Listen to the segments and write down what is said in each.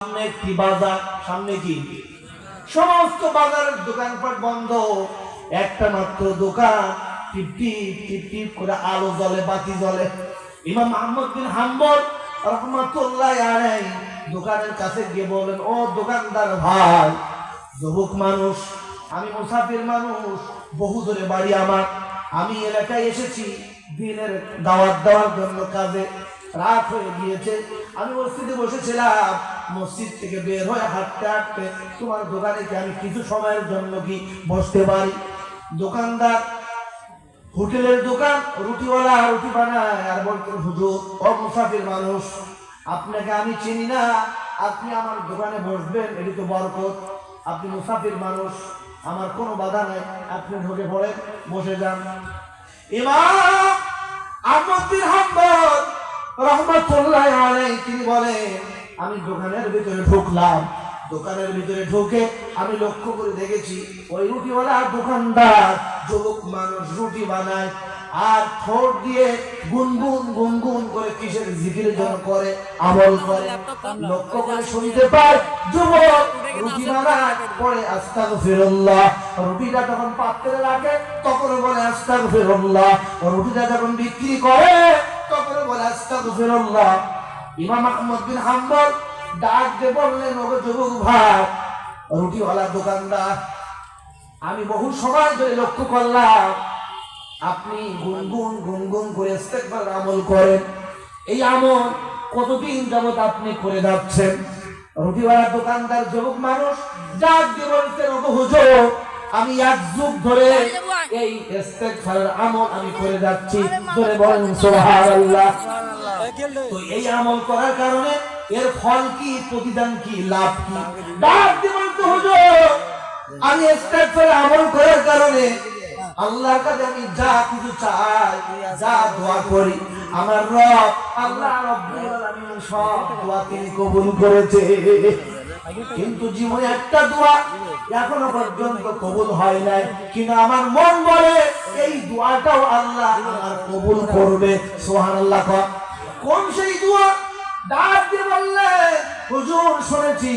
সামনে একটি বাজার, সামনে কি? সমস্ত বাজারের দোকানপাট বন্ধ। একটা মাত্র দোকান করে আলো বাতি ইমাম আহমদ বিন রহমাতুল্লাহ দোকানের কাছে গিয়ে বলেন ও দোকানদার ভাই, যুবক মানুষ, আমি মুসাফির মানুষ, বহু দূরে বাড়ি আমার। আমি এলাকায় এসেছি দিনের দাওয়াত দেওয়ার জন্য কাজে। রাত হয়ে গিয়েছে। আমি মসজিদে বসেছিলাম। মসজিদ থেকে বের হয়ে হাঁটতে হাঁটতে তোমার দোকানে কি আমি কিছু সময়ের জন্য কি বসতে পারি? দোকানদার, হোটেলের দোকান, রুটিওয়ালা, রুটি বানায় আর বলতে হুজুর, ও মুসাফির মানুষ, আপনাকে আমি চিনি না। আপনি আমার দোকানে বসবেন, এটি তো বরকত। আপনি মুসাফির মানুষ, আমার কোনো বাধা নাই। আপনি ঢোকে পড়েন, বসে যান। ইমাম আহমদ বিন হাম্বল রহমতুল্লাহ আলাইহি, তিনি বলেন, আমি দোকানের ভিতরে ঢুকলাম। দোকানের ভিতরে ঢুকে আমি লক্ষ্য করে দেখেছি, ওই রুটিওয়ালা দোকানদার যুবক মানুষ রুটি বানায় আর ঠোঁট দিয়ে গুনগুন গুনগুন করে কিসের জিকির যেন করে, আমল করে। লক্ষ্য করে শুনতে পায় যুবক রুটি বানায়, পরে ফিরল্লাহ রুটিটা যখন পাত্রে রাখে তখন বলে আস্তাগ ফিরল্লাহ রুটিটা যখন বিক্রি করে আমি বহু সময় ধরে লক্ষ্য করলাম, আপনি গুনগুন গুনগুন করে আমল করেন। এই আমল কতদিন যাবত আপনি করে যাচ্ছেন? রুটিওয়ালা দোকানদার, যুবক মানুষ ডাক দিয়ে বলতেন আমি এক যুগ ধরে এই ইস্তেগফারের আমল আমি করে যাচ্ছি। ধরে বলেন সুবহানাল্লাহ। তো এই আমল করার কারণে এর ফল কি প্রতিদান কি লাভ কি? ডাক দিয়ে বলতে হুজুর। আমি ইস্তেগফার আমল করার কারণে আল্লাহর কাছে আমি যা কিছু চাই যা দোয়া করি আমার রব আল্লাহ রব্বুল আলামিন সব দোয়া তিনি কবুল করেছে। কিন্তু জীবনে একটা দোয়া এখনও পর্যন্ত কবুল হয় নাই। কিন্তু আমার মন বলে, এই দোয়াটাও আল্লাহ আমার কবুল করবে। সুবহানাল্লাহ কর। কোন সেই দোয়া? ডাক দিয়ে বললে হুজুর, শুনেছি,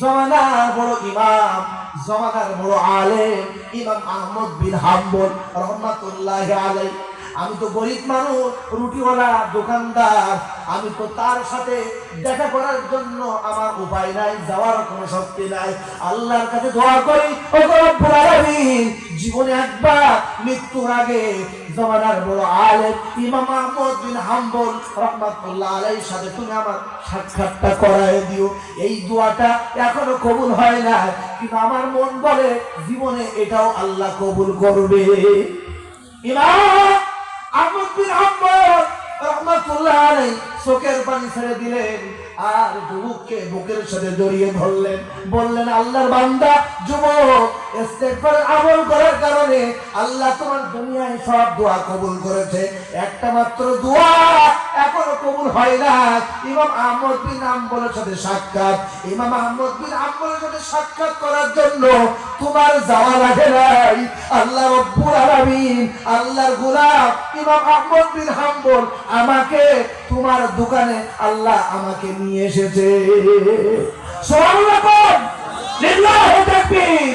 জমানার বড় ইমাম, জমানার বড় আলেম, ইমাম আহমদ বিন হাম্বল, রহমাতুল্লাহ আমি তো গরিব মানুষ, রুটিওয়ালা দোকানদার। আমি তো তার সাথে দেখা করার জন্য আমার উপায় নাই, যাওয়ার কোনো শক্তি নাই। আল্লাহর কাছে দোয়া করি জীবনে একবার মৃত্যুর আগে জমানার বড় আলেম ইমাম আহমদ বিন হাম্বল রহমাতুল্লাহ সাথে তুমি আমার সাক্ষাৎটা দিও। এই দোয়াটা এখনও কবুল হয় না কিন্তু আমার মন বলে, জীবনে এটাও আল্লাহ কবুল করবে। ইমাম! একটা মাত্র দোয়া এখনও কবুল হয় না। ইমাম আহমদ বিন আম্বলের সাথে সাক্ষাৎ। ইমাম আহমদ বিন আম্বলের সাথে সাক্ষাৎ করার জন্য তোমার যাওয়া লাগে নাই। আল্লাহ আলামিন আল্লাহর গোলাম ইমাম আহমদ বিন হাম্বল আমাকে, তোমার দোকানে আল্লাহ আমাকে নিয়ে এসেছে। সুবহানাল্লাহ লিল্লাহি তাকবীর।